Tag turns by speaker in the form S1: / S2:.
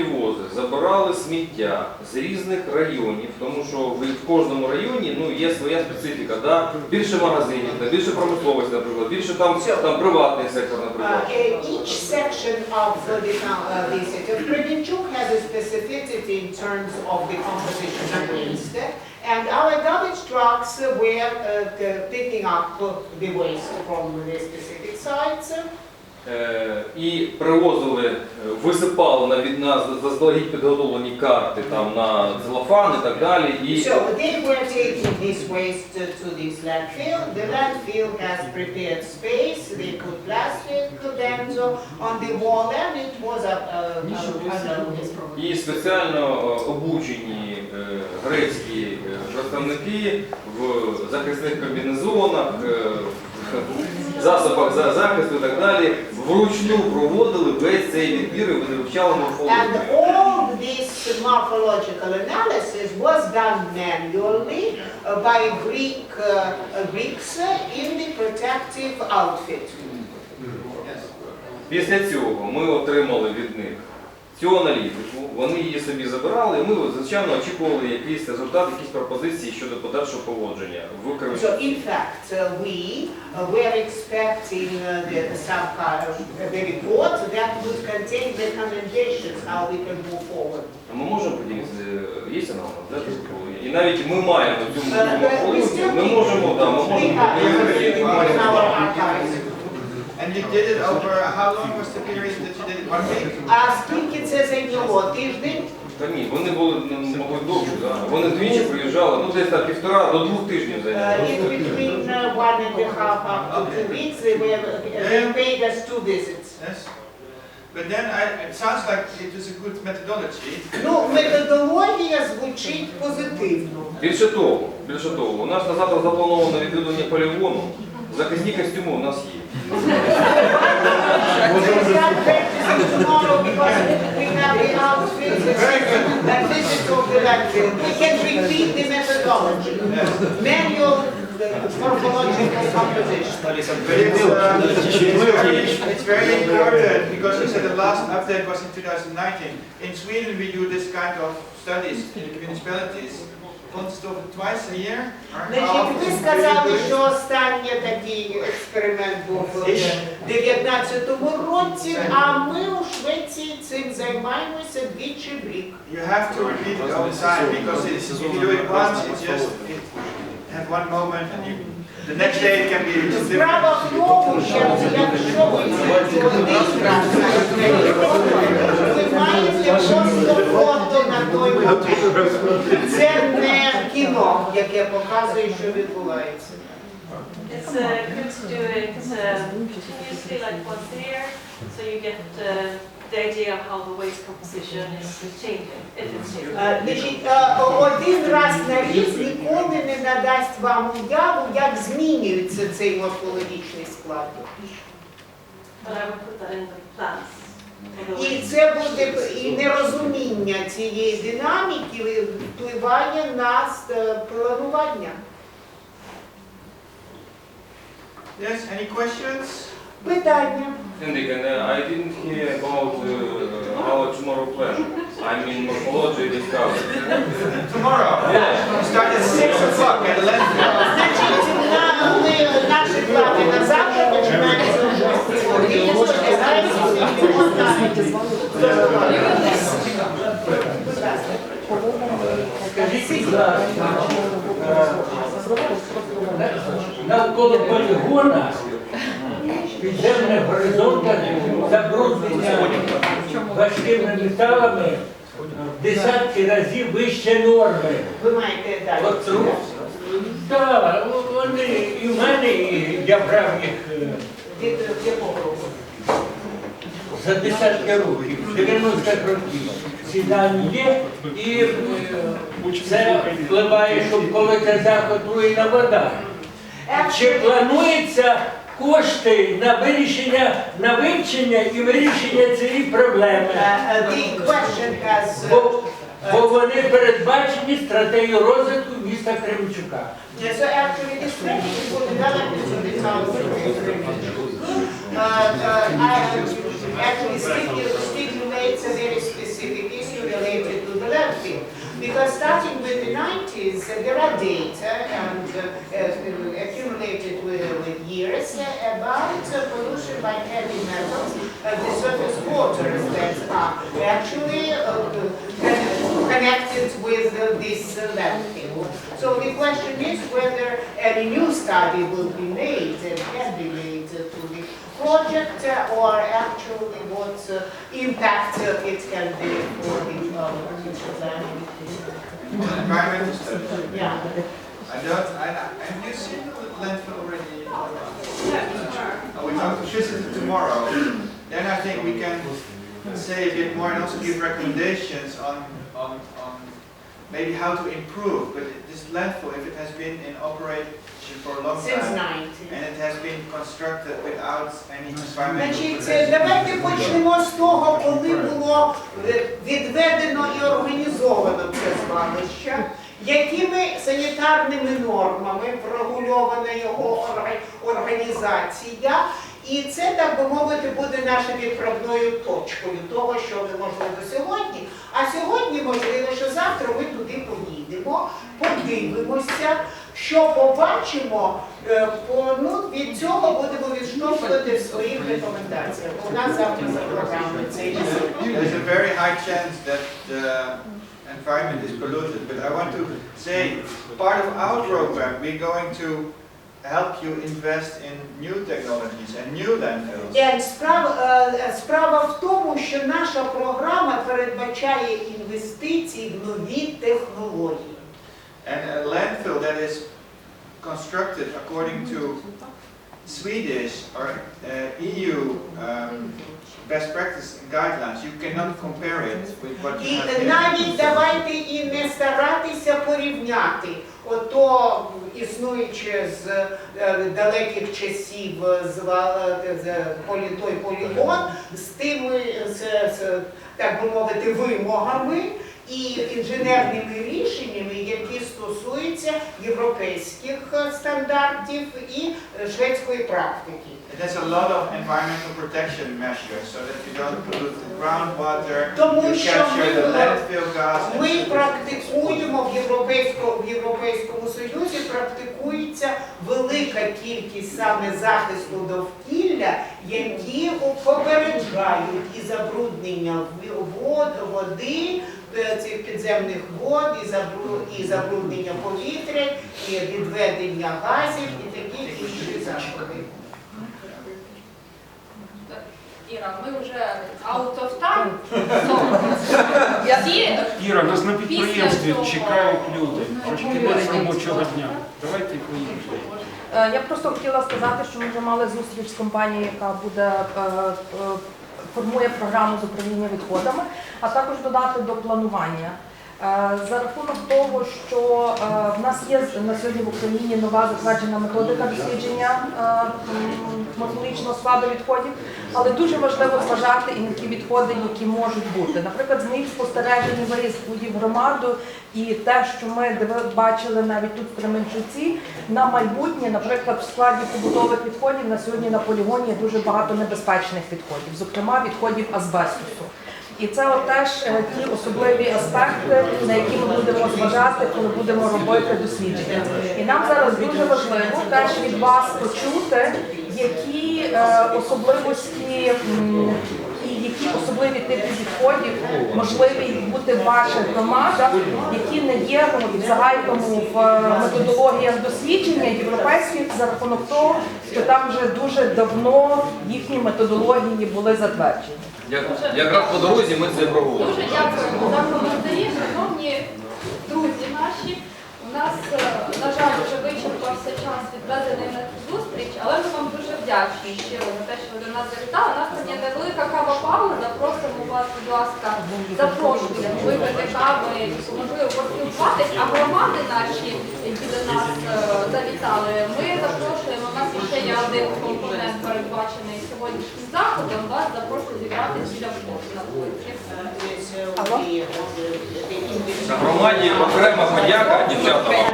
S1: Вози забирали сміття з різних районів, тому що в кожному районі ну, є своя специфіка. Да? Більше магазинів, більше промисловості, наприклад, більше там, там приватний сектор,
S2: Uh,
S1: наприклад.
S2: each section of uh, the, uh, city of Kremenchuk has a specificity in terms of the composition of waste. And our garbage trucks uh, were uh, picking up uh, the waste from the specific sites.
S1: Е, і привозили, е, висипали на від нас заздалегідь підготовлені карти там на целофан і так далі. І
S2: So they were taking this waste to this landfill. The landfill has prepared space. They put plastic benzo on the wall and it was a, a, a, a,
S1: І спеціально е, обучені е, грецькі представники в захисних комбінезонах, е, засобах за- захисту і так далі вручну проводили весь цей відбір і вони вивчали
S2: And
S1: морфологію.
S2: all this morphological analysis was done manually uh, by Greek, uh, Greeks in the protective outfit.
S1: Після цього ми отримали від них цю аналітику, вони її собі забирали, і ми, звичайно, очікували якийсь результат, якісь пропозиції щодо подальшого поводження в Криму.
S2: So in fact, uh, we uh, were expecting uh, the, some kind of, the report that would contain recommendations how we can move forward.
S1: Ми можемо поділитися, є аналог, да. І навіть ми маємо цю
S2: we
S1: морфологію, ми можемо, да, ми можемо
S2: have
S1: поділитися.
S2: it in our archives.
S3: And you did it over, how long was the period that you did it? One week?
S2: А скільки це зайняло? Тиждень?
S1: Та ні, вони були, ну, мабуть, довше, да. вони двічі приїжджали, ну десь так півтора до двох тижнів
S2: Uh,
S1: зайняло.
S2: in between uh, one and a half up to two weeks, they were, uh, they paid us two visits.
S3: Yes. But then I, it sounds like it was a good methodology.
S2: Ну, методологія звучить позитивно.
S1: Більше того, більше того, у нас на завтра заплановано відвідування полігону, захисні костюми у нас є.
S2: We start practicing tomorrow because we have the outfits and visit of the landfill. We can repeat the methodology. Manual uh, morphological composition.
S3: But it's, um, it's very important because you said the last update was in 2019. In Sweden, we do this kind of studies in the municipalities.
S2: Значить, ви сказали,
S3: it?
S2: що останній такий експеримент був у 19-му році, а ми у Швеції цим займаємося двічі в рік.
S3: You have to the next day it can be.
S2: Справа в тому, що якщо ви це ви маєте просто фото на той момент. Це не кіно, яке показує, що відбувається.
S4: It's uh, good to do it uh, continuously, like once a year, so you get uh, the idea of how the waste composition is changing, if it's changing.
S2: Е, Значить, е, один раз на рік ніколи не надасть вам уяву, як змінюється цей морфологічний склад.
S4: But I would put that in the plans. for the
S2: І
S4: waste.
S2: це буде і нерозуміння цієї динаміки впливає на е, планування.
S3: Yes, any questions?
S2: Питання.
S1: Henrik, and uh, I didn't hear about uh, our tomorrow plan. I mean morphology discovery.
S3: Tomorrow.
S1: Yeah.
S3: We start at six o'clock at the landfill.
S2: Значить, на, ми, наші плани на завтра починаються о 6 годині, сподіваємося, що можна.
S5: Скажіть, будь ласка, е, навколо полігона Підземних горизонтах забруднення важкими металами в десятки разів вище норми.
S2: Ви маєте далі.
S5: От, Так, вони і в мене, і я брав їх е,
S2: Від якого року?
S5: за десятки років, 90-х років. Ці дані є, і е, це впливає, що коли це захотруєна вода. Чи планується кошти на вирішення, на вивчення і вирішення цієї проблеми?
S2: Uh, uh, The question has, uh,
S5: Бо, бо вони передбачені стратегією розвитку міста Кременчука.
S2: Yeah, so actually this training is for development of the town. Uh, uh, I- Actually stipulates Because starting with the 90s, uh, there are data and uh, uh, accumulated with, with years uh, about uh, pollution by heavy metals, uh, the surface waters that are actually connected with this landfill. So the question is whether any new study will be made and can be made project uh, or actually what uh, impact uh, it can be for the uh, future planning.
S3: Environmental studies.
S2: Yeah.
S3: I don't, I, I- have you seen the landfill already?
S4: Yeah,
S3: Oh, we talk to visit tomorrow. Then I think we can say a bit more and also give recommendations on, on, on maybe how to improve. But this landfill, if it has been in operation for a long
S2: Since
S3: time,
S2: 90.
S3: and it has been constructed without any environmental
S2: Значить, е,
S3: protection.
S2: почнемо з того, коли було е, відведено і організовано це звалище, якими санітарними нормами врегульована його орга- організація. І це, так би мовити, буде нашою відправною точкою того, що ми можливо сьогодні. А сьогодні можливо, що завтра ми туди поїдемо, подивимося, що побачимо, е, по- ну, від цього будемо відштовхувати в своїх рекомендаціях. У нас завтра за програмою цей
S3: the environment is polluted, but I want to say, part of our program, we're going to help you invest in new technologies and new landfills.
S2: І справа, е, справа в тому, що наша програма передбачає інвестиції в нові технології.
S3: And a landfill that is constructed according to Swedish or uh, EU um, best practice guidelines, you cannot compare it with what you have here.
S2: навіть давайте і не старатися порівняти ото існуюче з е, далеких часів е, з полі- той полігон з тими, з, так би мовити, вимогами і інженерними рішеннями, які стосуються європейських е, стандартів і е, шведської практики. Тому що ми, практикуємо в Європейському, в Європейському Союзі, практикується велика кількість саме захисту довкілля, які попереджають і забруднення вод, води, цих підземних вод, і, забру, забруднення повітря, і відведення газів, і такі інші заходи.
S6: Іра, ми вже out of time.
S7: Іра, нас на підприємстві чекають люди. Вже кінець робочого дня. Давайте поїдемо.
S8: Е, Я просто хотіла сказати, що ми вже мали зустріч з компанією, яка буде е, е, формує програму з управління відходами, а також додати до планування. Е, За рахунок того, що е, в нас є на сьогодні в Україні нова затверджена методика дослідження е, морфологічного складу відходів, але дуже важливо зважати і на ті відходи, які можуть бути. Наприклад, з моїх спостережень виїзд в громаду і те, що ми бачили навіть тут в Кременчуці, на майбутнє, наприклад, в складі побутових відходів на сьогодні на полігоні є дуже багато небезпечних відходів, зокрема відходів азбестусу. І це теж е, ті особливі аспекти, на які ми будемо зважати, коли будемо робити дослідження. І нам зараз дуже важливо теж від вас почути, які е, особливості і які особливі типи відходів можливі бути в ваших громадах, які не є ну, в загальному в е, методологіях дослідження європейських за рахунок того, що там вже дуже давно їхні методології були затверджені.
S1: Як- Якраз по дорозі ми це проговоримо.
S6: дуже дякуємо за шановні друзі наші. У нас, е, на жаль, вже вичерпався час відведений на зустріч, але ми вам дуже вдячні щиро за те, що ви до нас завітали. У нас є невелика кава пауза. Просимо вас, будь ласка, запрошуємо випити кави, можливо, поспілкуватись. А громади наші, які до нас е, завітали, ми запрошуємо. У нас ще є один компонент передбачений заходом. Вас запрошую зібрати біля входу
S2: uh, uh,
S1: Громаді окрема подяка, дівчата.